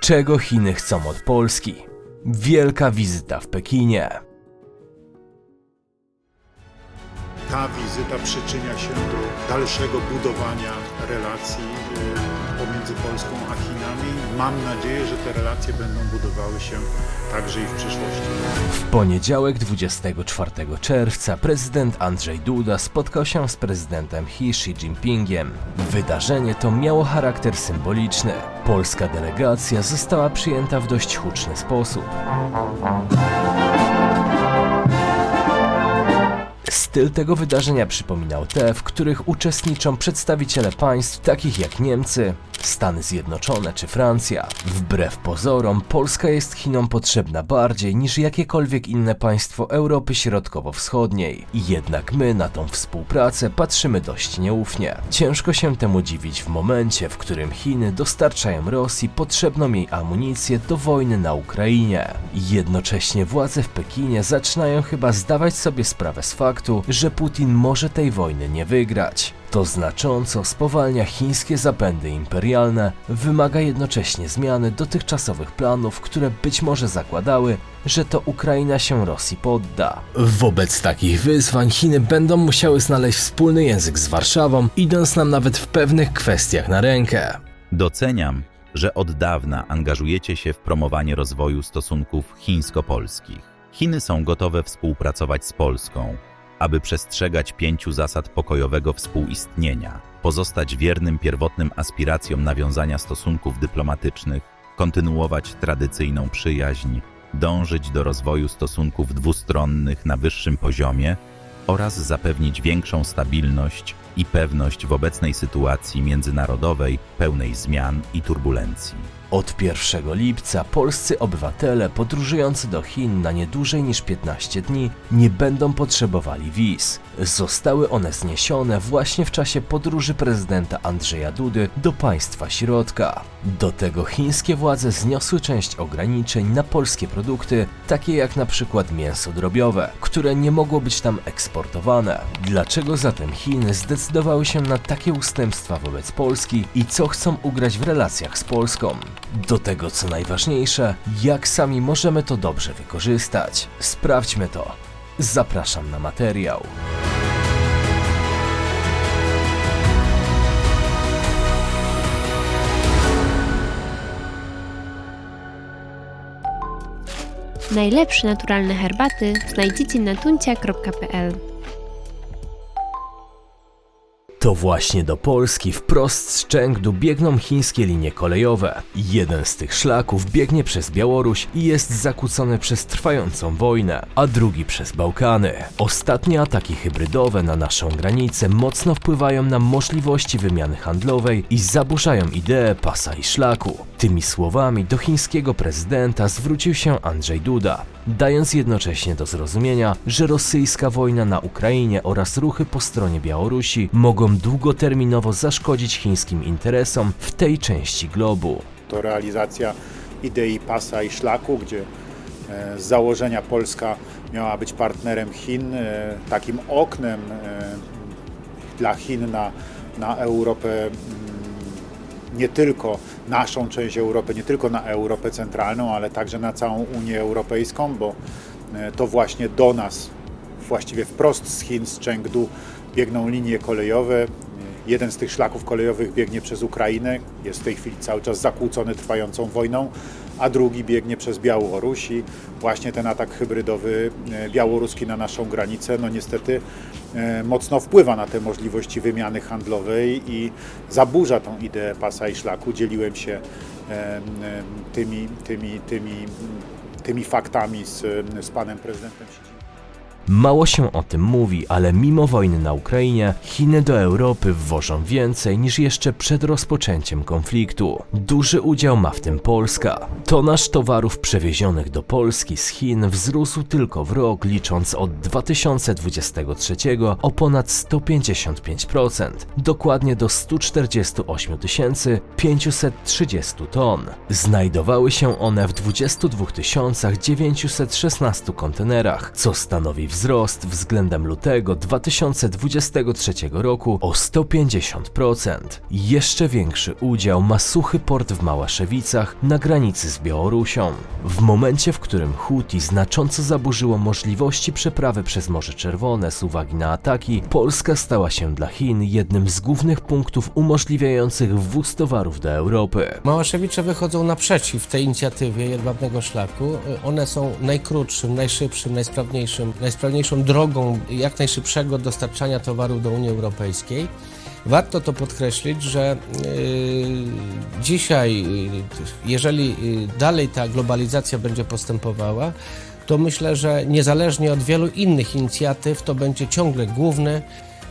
Czego Chiny chcą od Polski? Wielka wizyta w Pekinie. Ta wizyta przyczynia się do dalszego budowania relacji y, pomiędzy Polską a Chinami. Mam nadzieję, że te relacje będą budowały się także i w przyszłości. W poniedziałek 24 czerwca prezydent Andrzej Duda spotkał się z prezydentem Xi Xi Jinpingiem. Wydarzenie to miało charakter symboliczny. Polska delegacja została przyjęta w dość huczny sposób. Styl tego wydarzenia przypominał te, w których uczestniczą przedstawiciele państw takich jak Niemcy, Stany Zjednoczone czy Francja. Wbrew pozorom, Polska jest Chinom potrzebna bardziej niż jakiekolwiek inne państwo Europy Środkowo-Wschodniej. Jednak my na tą współpracę patrzymy dość nieufnie. Ciężko się temu dziwić w momencie, w którym Chiny dostarczają Rosji potrzebną jej amunicję do wojny na Ukrainie. Jednocześnie władze w Pekinie zaczynają chyba zdawać sobie sprawę z faktu, że Putin może tej wojny nie wygrać. To znacząco spowalnia chińskie zapędy imperialne, wymaga jednocześnie zmiany dotychczasowych planów, które być może zakładały, że to Ukraina się Rosji podda. Wobec takich wyzwań Chiny będą musiały znaleźć wspólny język z Warszawą, idąc nam nawet w pewnych kwestiach na rękę. Doceniam, że od dawna angażujecie się w promowanie rozwoju stosunków chińsko-polskich. Chiny są gotowe współpracować z Polską, aby przestrzegać pięciu zasad pokojowego współistnienia, pozostać wiernym pierwotnym aspiracjom nawiązania stosunków dyplomatycznych, kontynuować tradycyjną przyjaźń, dążyć do rozwoju stosunków dwustronnych na wyższym poziomie oraz zapewnić większą stabilność i pewność w obecnej sytuacji międzynarodowej pełnej zmian i turbulencji. Od 1 lipca polscy obywatele podróżujący do Chin na nie dłużej niż 15 dni nie będą potrzebowali wiz. Zostały one zniesione właśnie w czasie podróży prezydenta Andrzeja Dudy do państwa środka. Do tego chińskie władze zniosły część ograniczeń na polskie produkty, takie jak na przykład mięso drobiowe, które nie mogło być tam eksportowane. Dlaczego zatem Chiny zdecydowały się na takie ustępstwa wobec Polski i co chcą ugrać w relacjach z Polską? Do tego co najważniejsze, jak sami możemy to dobrze wykorzystać. Sprawdźmy to. Zapraszam na materiał. Najlepsze naturalne herbaty znajdziecie na tuncia.pl. To właśnie do Polski wprost z Chengdu biegną chińskie linie kolejowe. Jeden z tych szlaków biegnie przez Białoruś i jest zakłócony przez trwającą wojnę, a drugi przez Bałkany. Ostatnie ataki hybrydowe na naszą granicę mocno wpływają na możliwości wymiany handlowej i zaburzają ideę pasa i szlaku. Tymi słowami do chińskiego prezydenta zwrócił się Andrzej Duda, dając jednocześnie do zrozumienia, że rosyjska wojna na Ukrainie oraz ruchy po stronie Białorusi mogą długoterminowo zaszkodzić chińskim interesom w tej części globu. To realizacja idei pasa i szlaku, gdzie e, z założenia Polska miała być partnerem Chin, e, takim oknem e, dla Chin na, na Europę, nie tylko naszą część Europy, nie tylko na Europę centralną, ale także na całą Unię Europejską, bo e, to właśnie do nas, właściwie wprost z Chin, z Chengdu biegną linie kolejowe. Jeden z tych szlaków kolejowych biegnie przez Ukrainę, jest w tej chwili cały czas zakłócony trwającą wojną, a drugi biegnie przez Białoruś i właśnie ten atak hybrydowy e, białoruski na naszą granicę, no niestety e, mocno wpływa na te możliwości wymiany handlowej i zaburza tą ideę pasa i szlaku. Dzieliłem się em, tymi, tymi, tymi, tymi faktami z, z panem prezydentem Xi. Mało się o tym mówi, ale mimo wojny na Ukrainie, Chiny do Europy wwożą więcej niż jeszcze przed rozpoczęciem konfliktu. Duży udział ma w tym Polska. Tonaż towarów przewiezionych do Polski z Chin wzrósł tylko w rok, licząc od 2023 o ponad 155%, dokładnie do 148 530 ton. Znajdowały się one w 22 916 kontenerach, co stanowi wzrost względem lutego 2023 roku o 150%. Jeszcze większy udział ma suchy port w Małaszewicach na granicy z Białorusią. W momencie, w którym Houthi znacząco zaburzyło możliwości przeprawy przez Morze Czerwone z uwagi na ataki, Polska stała się dla Chin jednym z głównych punktów umożliwiających wwóz towarów do Europy. Małaszewicze wychodzą naprzeciw tej inicjatywie Jedwabnego Szlaku. One są najkrótszym, najszybszym, najsprawniejszym, najsprawniejszą drogą jak najszybszego dostarczania towaru do Unii Europejskiej. Warto to podkreślić, że yy, dzisiaj, yy, jeżeli yy, dalej ta globalizacja będzie postępowała, to myślę, że niezależnie od wielu innych inicjatyw, to będzie ciągle główny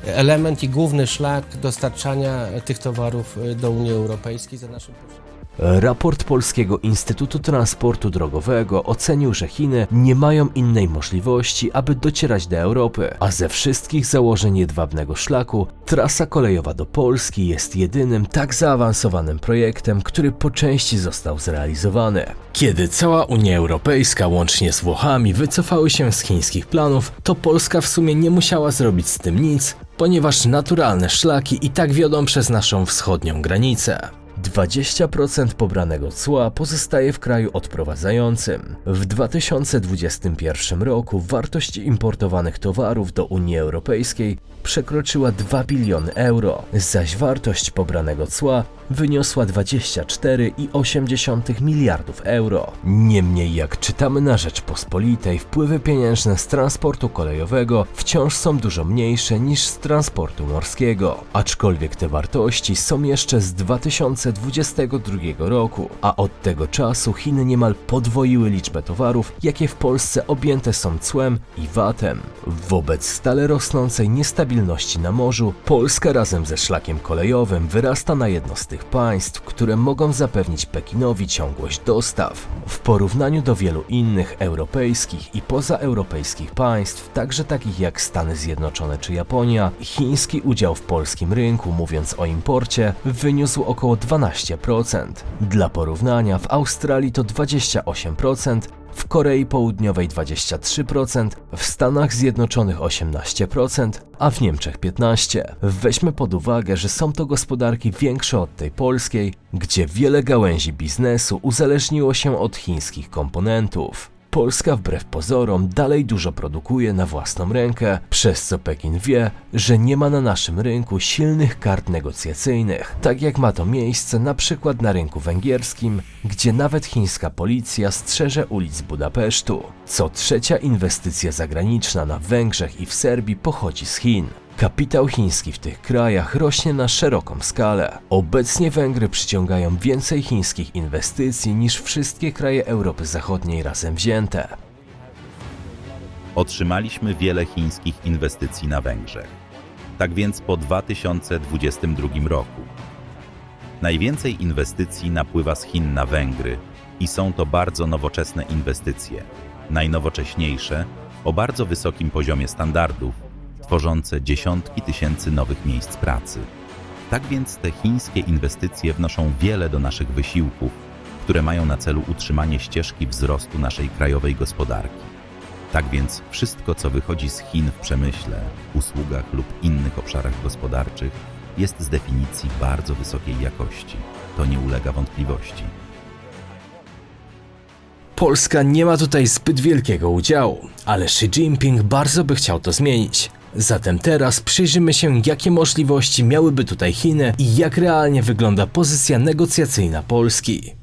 element i główny szlak dostarczania tych towarów do Unii Europejskiej za naszym potrzebami. Raport Polskiego Instytutu Transportu Drogowego ocenił, że Chiny nie mają innej możliwości, aby docierać do Europy, a ze wszystkich założeń jedwabnego szlaku trasa kolejowa do Polski jest jedynym tak zaawansowanym projektem, który po części został zrealizowany. Kiedy cała Unia Europejska łącznie z Włochami wycofały się z chińskich planów, to Polska w sumie nie musiała zrobić z tym nic, ponieważ naturalne szlaki i tak wiodą przez naszą wschodnią granicę. 20% pobranego cła pozostaje w kraju odprowadzającym. W 2021 roku wartość importowanych towarów do Unii Europejskiej przekroczyła 2 biliony euro, zaś wartość pobranego cła wyniosła 24,8 miliardów euro. Niemniej, jak czytamy na Rzeczpospolitej, wpływy pieniężne z transportu kolejowego wciąż są dużo mniejsze niż z transportu morskiego, aczkolwiek te wartości są jeszcze z 2022 roku, a od tego czasu Chiny niemal podwoiły liczbę towarów, jakie w Polsce objęte są cłem i VAT-em. Wobec stale rosnącej niestabilności na morzu, Polska razem ze szlakiem kolejowym wyrasta na jedno z tych państw, które mogą zapewnić Pekinowi ciągłość dostaw. W porównaniu do wielu innych europejskich i pozaeuropejskich państw, także takich jak Stany Zjednoczone czy Japonia, chiński udział w polskim rynku, mówiąc o imporcie, wyniósł około 12%. Dla porównania w Australii to 28%, w Korei Południowej 23%, w Stanach Zjednoczonych 18%, a w Niemczech 15%. Weźmy pod uwagę, że są to gospodarki większe od tej polskiej, gdzie wiele gałęzi biznesu uzależniło się od chińskich komponentów. Polska wbrew pozorom dalej dużo produkuje na własną rękę, przez co Pekin wie, że nie ma na naszym rynku silnych kart negocjacyjnych, tak jak ma to miejsce na przykład na rynku węgierskim, gdzie nawet chińska policja strzeże ulic Budapesztu. Co trzecia inwestycja zagraniczna na Węgrzech i w Serbii pochodzi z Chin. Kapitał chiński w tych krajach rośnie na szeroką skalę. Obecnie Węgry przyciągają więcej chińskich inwestycji niż wszystkie kraje Europy Zachodniej razem wzięte. Otrzymaliśmy wiele chińskich inwestycji na Węgrzech. Tak więc po 2022 roku. Najwięcej inwestycji napływa z Chin na Węgry i są to bardzo nowoczesne inwestycje, najnowocześniejsze, o bardzo wysokim poziomie standardów, tworzące dziesiątki tysięcy nowych miejsc pracy. Tak więc te chińskie inwestycje wnoszą wiele do naszych wysiłków, które mają na celu utrzymanie ścieżki wzrostu naszej krajowej gospodarki. Tak więc wszystko, co wychodzi z Chin w przemyśle, usługach lub innych obszarach gospodarczych, jest z definicji bardzo wysokiej jakości. To nie ulega wątpliwości. Polska nie ma tutaj zbyt wielkiego udziału, ale Xi Jinping bardzo by chciał to zmienić. Zatem teraz przyjrzymy się, jakie możliwości miałyby tutaj Chiny i jak realnie wygląda pozycja negocjacyjna Polski.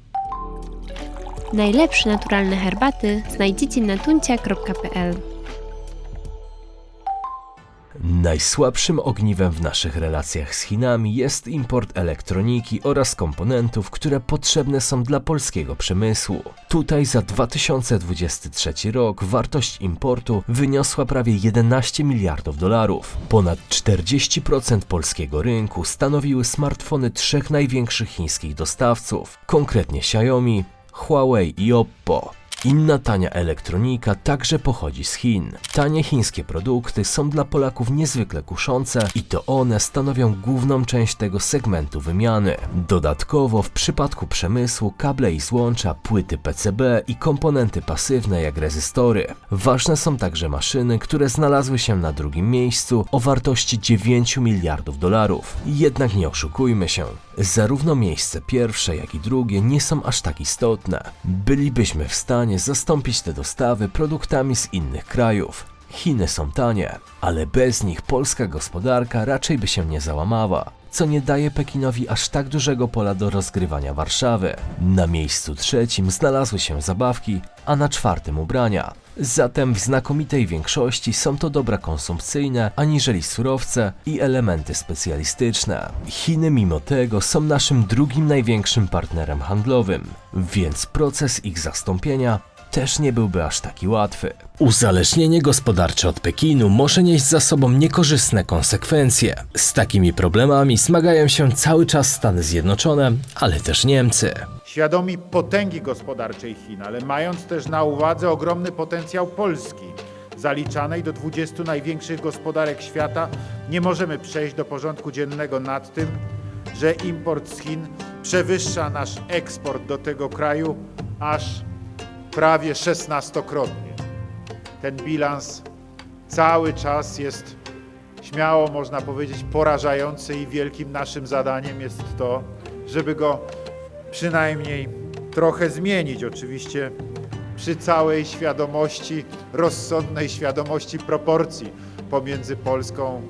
Najlepsze naturalne herbaty znajdziecie na tuncia.pl. Najsłabszym ogniwem w naszych relacjach z Chinami jest import elektroniki oraz komponentów, które potrzebne są dla polskiego przemysłu. Tutaj za 2023 rok wartość importu wyniosła prawie 11 miliardów dolarów. Ponad 40% polskiego rynku stanowiły smartfony trzech największych chińskich dostawców, konkretnie Xiaomi, Huawei i Oppo. Inna tania elektronika także pochodzi z Chin. Tanie chińskie produkty są dla Polaków niezwykle kuszące i to one stanowią główną część tego segmentu wymiany. Dodatkowo w przypadku przemysłu kable i złącza, płyty PCB i komponenty pasywne jak rezystory. Ważne są także maszyny, które znalazły się na drugim miejscu o wartości 9 miliardów dolarów. Jednak nie oszukujmy się, zarówno miejsce pierwsze jak i drugie nie są aż tak istotne. Bylibyśmy w stanie zastąpić te dostawy produktami z innych krajów. Chiny są tanie, ale bez nich polska gospodarka raczej by się nie załamała, co nie daje Pekinowi aż tak dużego pola do rozgrywania Warszawy. Na miejscu trzecim znalazły się zabawki, a na czwartym ubrania. Zatem w znakomitej większości są to dobra konsumpcyjne, aniżeli surowce i elementy specjalistyczne. Chiny mimo tego są naszym drugim największym partnerem handlowym, więc proces ich zastąpienia też nie byłby aż taki łatwy. Uzależnienie gospodarcze od Pekinu może nieść za sobą niekorzystne konsekwencje. Z takimi problemami zmagają się cały czas Stany Zjednoczone, ale też Niemcy. Świadomi potęgi gospodarczej Chin, ale mając też na uwadze ogromny potencjał Polski, zaliczanej do 20 największych gospodarek świata, nie możemy przejść do porządku dziennego nad tym, że import z Chin przewyższa nasz eksport do tego kraju aż prawie 16-krotnie. Ten bilans cały czas jest, śmiało można powiedzieć, porażający i wielkim naszym zadaniem jest to, żeby go przynajmniej trochę zmienić. Oczywiście przy całej świadomości, rozsądnej świadomości proporcji pomiędzy Polską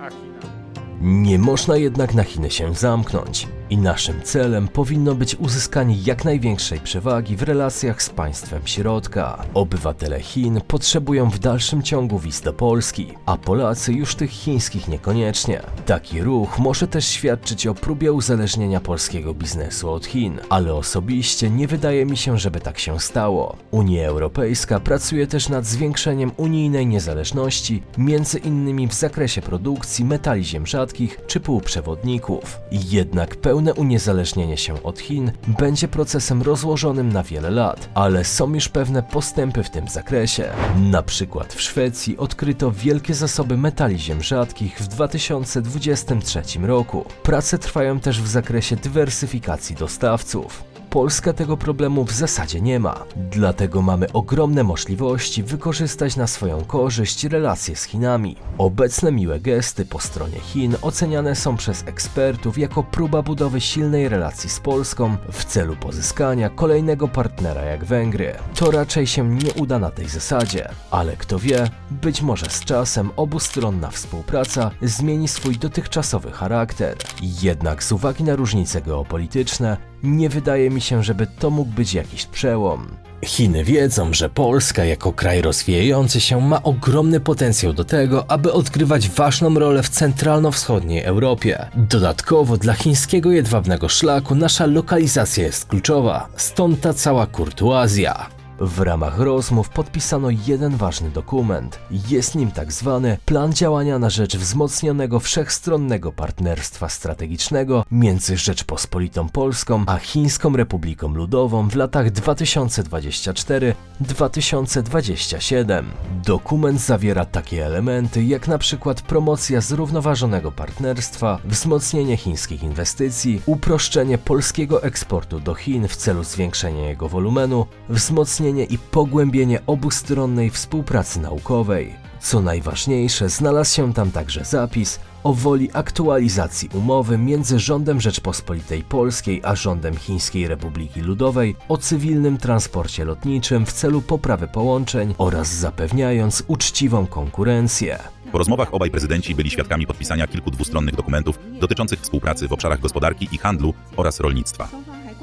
a Chinami. Nie można jednak na Chiny się zamknąć i naszym celem powinno być uzyskanie jak największej przewagi w relacjach z państwem środka. Obywatele Chin potrzebują w dalszym ciągu wiz do Polski, a Polacy już tych chińskich niekoniecznie. Taki ruch może też świadczyć o próbie uzależnienia polskiego biznesu od Chin, ale osobiście nie wydaje mi się, żeby tak się stało. Unia Europejska pracuje też nad zwiększeniem unijnej niezależności, między innymi w zakresie produkcji metali ziem rzadkich czy półprzewodników. Jednak pełne uniezależnienie się od Chin będzie procesem rozłożonym na wiele lat, ale są już pewne postępy w tym zakresie. Na przykład w Szwecji odkryto wielkie zasoby metali ziem rzadkich w 2023 roku. Prace trwają też w zakresie dywersyfikacji dostawców. Polska tego problemu w zasadzie nie ma, dlatego mamy ogromne możliwości wykorzystać na swoją korzyść relacje z Chinami. Obecne miłe gesty po stronie Chin oceniane są przez ekspertów jako próba budowy silnej relacji z Polską w celu pozyskania kolejnego partnera jak Węgry. To raczej się nie uda na tej zasadzie, ale kto wie, być może z czasem obustronna współpraca zmieni swój dotychczasowy charakter. Jednak z uwagi na różnice geopolityczne, nie wydaje mi się, żeby to mógł być jakiś przełom. Chiny wiedzą, że Polska jako kraj rozwijający się ma ogromny potencjał do tego, aby odgrywać ważną rolę w centralno-wschodniej Europie. Dodatkowo dla chińskiego jedwabnego szlaku nasza lokalizacja jest kluczowa, stąd ta cała kurtuazja. W ramach rozmów podpisano jeden ważny dokument. Jest nim tak zwany Plan działania na rzecz wzmocnionego wszechstronnego partnerstwa strategicznego między Rzeczpospolitą Polską a Chińską Republiką Ludową w latach 2024-2027. Dokument zawiera takie elementy jak na przykład promocja zrównoważonego partnerstwa, wzmocnienie chińskich inwestycji, uproszczenie polskiego eksportu do Chin w celu zwiększenia jego wolumenu, wzmocnienie i pogłębienie obustronnej współpracy naukowej. Co najważniejsze, znalazł się tam także zapis o woli aktualizacji umowy między rządem Rzeczpospolitej Polskiej a rządem Chińskiej Republiki Ludowej o cywilnym transporcie lotniczym w celu poprawy połączeń oraz zapewniając uczciwą konkurencję. Po rozmowach obaj prezydenci byli świadkami podpisania kilku dwustronnych dokumentów dotyczących współpracy w obszarach gospodarki i handlu oraz rolnictwa.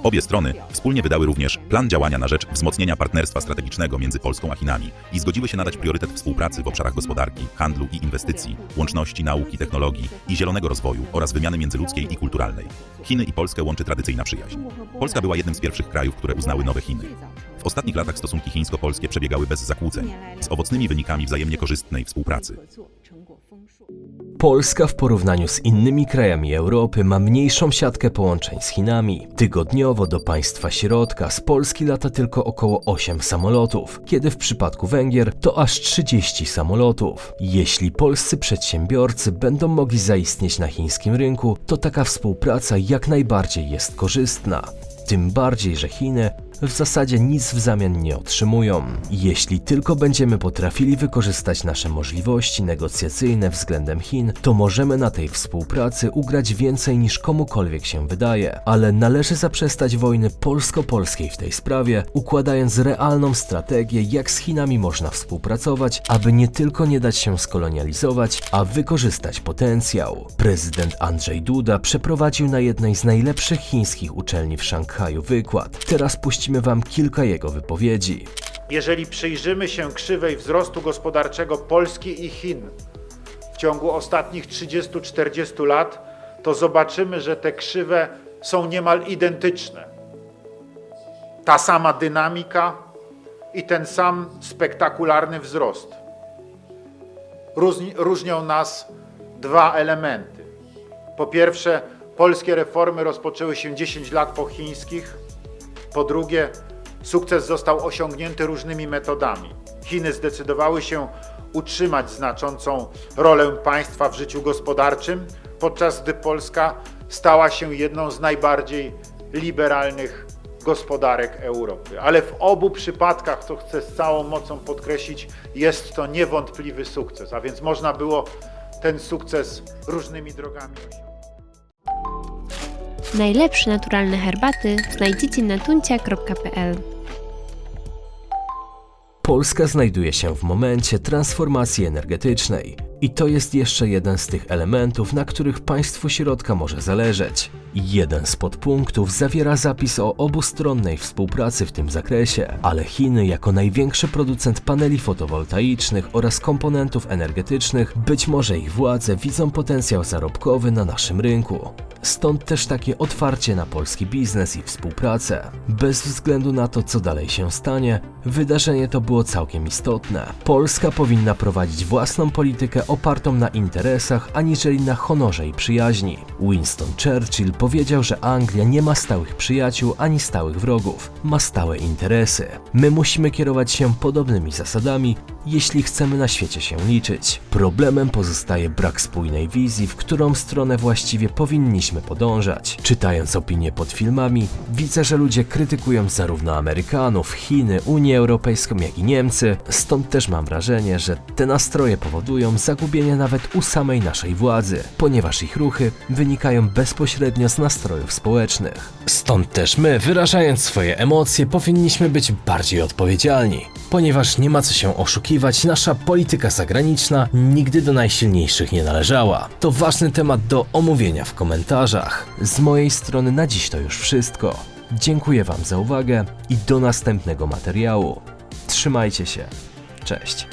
Obie strony wspólnie wydały również plan działania na rzecz wzmocnienia partnerstwa strategicznego między Polską a Chinami i zgodziły się nadać priorytet współpracy w obszarach gospodarki, handlu i inwestycji, łączności nauki, technologii i zielonego rozwoju oraz wymiany międzyludzkiej i kulturalnej. Chiny i Polskę łączy tradycyjna przyjaźń. Polska była jednym z pierwszych krajów, które uznały nowe Chiny. W ostatnich latach stosunki chińsko-polskie przebiegały bez zakłóceń, z owocnymi wynikami wzajemnie korzystnej współpracy. Polska w porównaniu z innymi krajami Europy ma mniejszą siatkę połączeń z Chinami. Tygodniowo do państwa środka z Polski lata tylko około 8 samolotów, kiedy w przypadku Węgier to aż 30 samolotów. Jeśli polscy przedsiębiorcy będą mogli zaistnieć na chińskim rynku, to taka współpraca jak najbardziej jest korzystna. Tym bardziej, że Chiny w zasadzie nic w zamian nie otrzymują. Jeśli tylko będziemy potrafili wykorzystać nasze możliwości negocjacyjne względem Chin, to możemy na tej współpracy ugrać więcej niż komukolwiek się wydaje, ale należy zaprzestać wojny polsko-polskiej w tej sprawie, układając realną strategię, jak z Chinami można współpracować, aby nie tylko nie dać się skolonializować, a wykorzystać potencjał. Prezydent Andrzej Duda przeprowadził na jednej z najlepszych chińskich uczelni w Szanghaju wykład. Teraz wam kilka jego wypowiedzi. Jeżeli przyjrzymy się krzywej wzrostu gospodarczego Polski i Chin w ciągu ostatnich 30-40 lat, to zobaczymy, że te krzywe są niemal identyczne. Ta sama dynamika i ten sam spektakularny wzrost. Różni, różnią nas dwa elementy. Po pierwsze, polskie reformy rozpoczęły się 10 lat po chińskich. Po drugie, sukces został osiągnięty różnymi metodami. Chiny zdecydowały się utrzymać znaczącą rolę państwa w życiu gospodarczym, podczas gdy Polska stała się jedną z najbardziej liberalnych gospodarek Europy. Ale w obu przypadkach, co chcę z całą mocą podkreślić, jest to niewątpliwy sukces, a więc można było ten sukces różnymi drogami osiągnąć. Najlepsze naturalne herbaty znajdziecie na tuncia.pl. Polska znajduje się w momencie transformacji energetycznej. I to jest jeszcze jeden z tych elementów, na których państwu środka może zależeć. Jeden z podpunktów zawiera zapis o obustronnej współpracy w tym zakresie, ale Chiny jako największy producent paneli fotowoltaicznych oraz komponentów energetycznych, być może ich władze widzą potencjał zarobkowy na naszym rynku. Stąd też takie otwarcie na polski biznes i współpracę. Bez względu na to, co dalej się stanie, wydarzenie to było całkiem istotne. Polska powinna prowadzić własną politykę opartą na interesach, aniżeli na honorze i przyjaźni. Winston Churchill powiedział, że Anglia nie ma stałych przyjaciół ani stałych wrogów, ma stałe interesy. My musimy kierować się podobnymi zasadami, jeśli chcemy na świecie się liczyć. Problemem pozostaje brak spójnej wizji, w którą stronę właściwie powinniśmy podążać. Czytając opinie pod filmami, widzę, że ludzie krytykują zarówno Amerykanów, Chiny, Unię Europejską, jak i Niemcy. Stąd też mam wrażenie, że te nastroje powodują zagubienie nawet u samej naszej władzy, ponieważ ich ruchy wynikają bezpośrednio z nastrojów społecznych. Stąd też my, wyrażając swoje emocje, powinniśmy być bardziej odpowiedzialni, ponieważ nie ma co się oszukiwać, nasza polityka zagraniczna nigdy do najsilniejszych nie należała. To ważny temat do omówienia w komentarzach. Z mojej strony na dziś to już wszystko. Dziękuję Wam za uwagę i do następnego materiału. Trzymajcie się. Cześć.